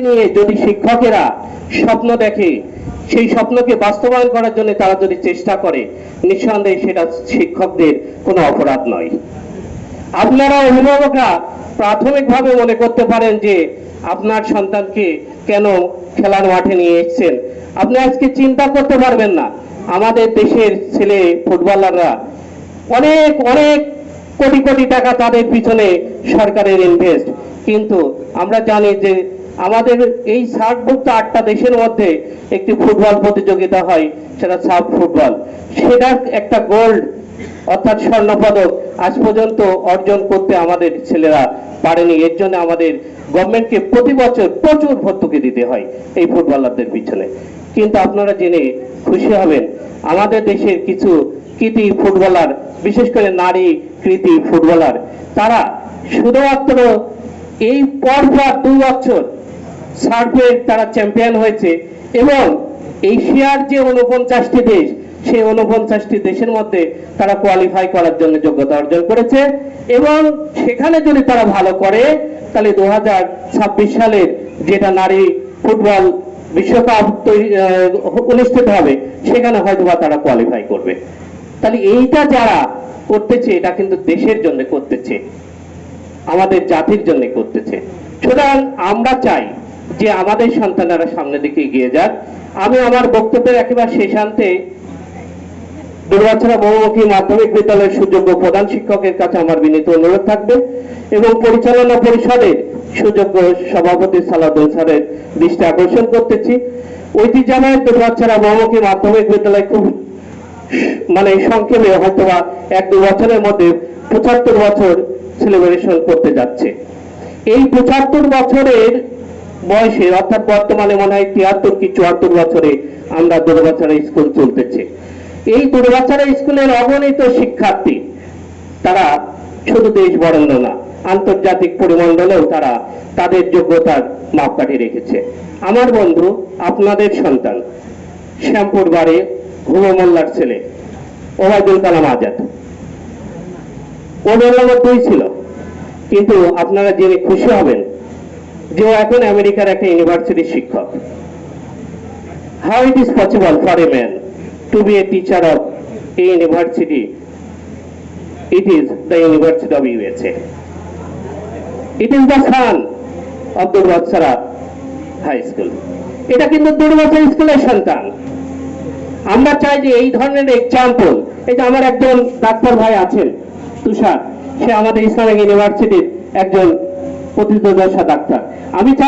নিয়ে যদি শিক্ষকেরা স্বপ্ন দেখে, সেই স্বপ্নকে বাস্তবায়ন করার জন্য তারা যদি চেষ্টা করে, নিঃসন্দেহে সেটা শিক্ষকদের কোনো অপরাধ নয়। আপনারা অভিভাবকরা প্রাথমিকভাবে মনে করতে পারেন যে আপনার সন্তানকে কেন খেলার মাঠে নিয়ে এসেছেন? আপনি আজকে চিন্তা করতে পারবেন না। আমাদের দেশের ছেলে ফুটবলাররা অনেক অনেক কোটি কোটি টাকা তাদের পিছনে সরকারের ইনভেস্ট কিন্তু আমরা জানি যে আমাদের এই সার্কভুক্ত আটটা দেশের মধ্যে একটি ফুটবল প্রতিযোগিতা হয়, সেটা সাব ফুটবল। সেটার একটা গোল্ড অর্থাৎ স্বর্ণপদক আজ পর্যন্ত অর্জন করতে আমাদের ছেলেরা পারেনি। এর জন্য আমাদের গভর্নমেন্টকে প্রতি বছর প্রচুর ভর্তুকি দিতে হয় এই ফুটবলারদের পিছনে। কিন্তু আপনারা জেনে খুশি হবেন, আমাদের দেশের কিছু কৃতি ফুটবলার, বিশেষ করে নারী কৃতি ফুটবলার, তারা শুধুমাত্র এই পরপর দুই বছর সার্ভে তারা চ্যাম্পিয়ন হয়েছে এবং এশিয়ার যে উনপঞ্চাশটি দেশ, সেই উনপঞ্চাশটি দেশের মধ্যে তারা কোয়ালিফাই করার জন্য যোগ্যতা অর্জন করেছে এবং সেখানে যদি তারা ভালো করে, তাহলে দু হাজার ছাব্বিশ সালের যেটা নারী ফুটবল বিশ্বকাপ অনুষ্ঠিত হবে, সেখানে হয়তো বা তারা কোয়ালিফাই করবে। তাহলে এইটা যারা করতেছে, এটা কিন্তু দেশের জন্য করতেছে, আমাদের জাতির জন্য করতেছে। সুতরাং আমরা চাই যে আমাদের সন্তানেরা সামনের দিকে এগিয়ে যাক। আমি আমার বক্তব্যের একেবারে শেষান্তে দুর্গাছড়া বহুমুখী মাধ্যমিক বিদ্যালয়ের সুযোগ্য প্রধান শিক্ষকের কাছে আমার বিনীত অনুরোধ থাকবে এবং পরিচালনা পরিষদের সুযোগ্য সভাপতি সালাদুল স্যারের দৃষ্টি আকর্ষণ করতেছি। ঐতিহ্যময় দুর্গাছড়া বহুমুখী মাধ্যমিক বিদ্যালয় খুব মানে সংক্ষেপে হয়তো বা এক দু বছরের মধ্যে পঁচাত্তর বছর সেলিব্রেশন করতে যাচ্ছে। এই পঁচাত্তর বছরের বয়সে, অর্থাৎ বর্তমানে মনে হয় তিয়াত্তর কি চুয়াত্তর বছরে আমরা দুর্গাছড়া স্কুল চলতেছে। এই দুর্গাছড়া স্কুলের অগণিত শিক্ষার্থী, তারা শুধু দেশ বরেণ্য না, আন্তর্জাতিক পরিমণ্ডলেও তারা তাদের যোগ্যতার মাপকাঠি রেখেছে। আমার বন্ধু, আপনাদের সন্তান, শ্যামপুর বাড়ি ঘুমো মোল্লার ছেলে, ওবায়দুল কালাম আজাদ। ও নম্বর দুই ছিল, কিন্তু আপনারা জেনে খুশি হবেন যে এখন আমেরিকার একটা ইউনিভার্সিটির শিক্ষক। How it is possible for a man to be a teacher of a university it is the university of USA it is the son of দুর্বাচ্ছারা হাই স্কুল এটা কিন্তু দুর্বাচ্ছা স্কুলের সন্তান। আমরা চাই যে এই ধরনের এক্সাম্পল এই যে আমার একজন ডাক্তার ভাই আছেন, তুষার, সে আমাদের ইসলামিক ইউনিভার্সিটির একজন প্রতিদ্বন্দ্বী ডাক্তার আমি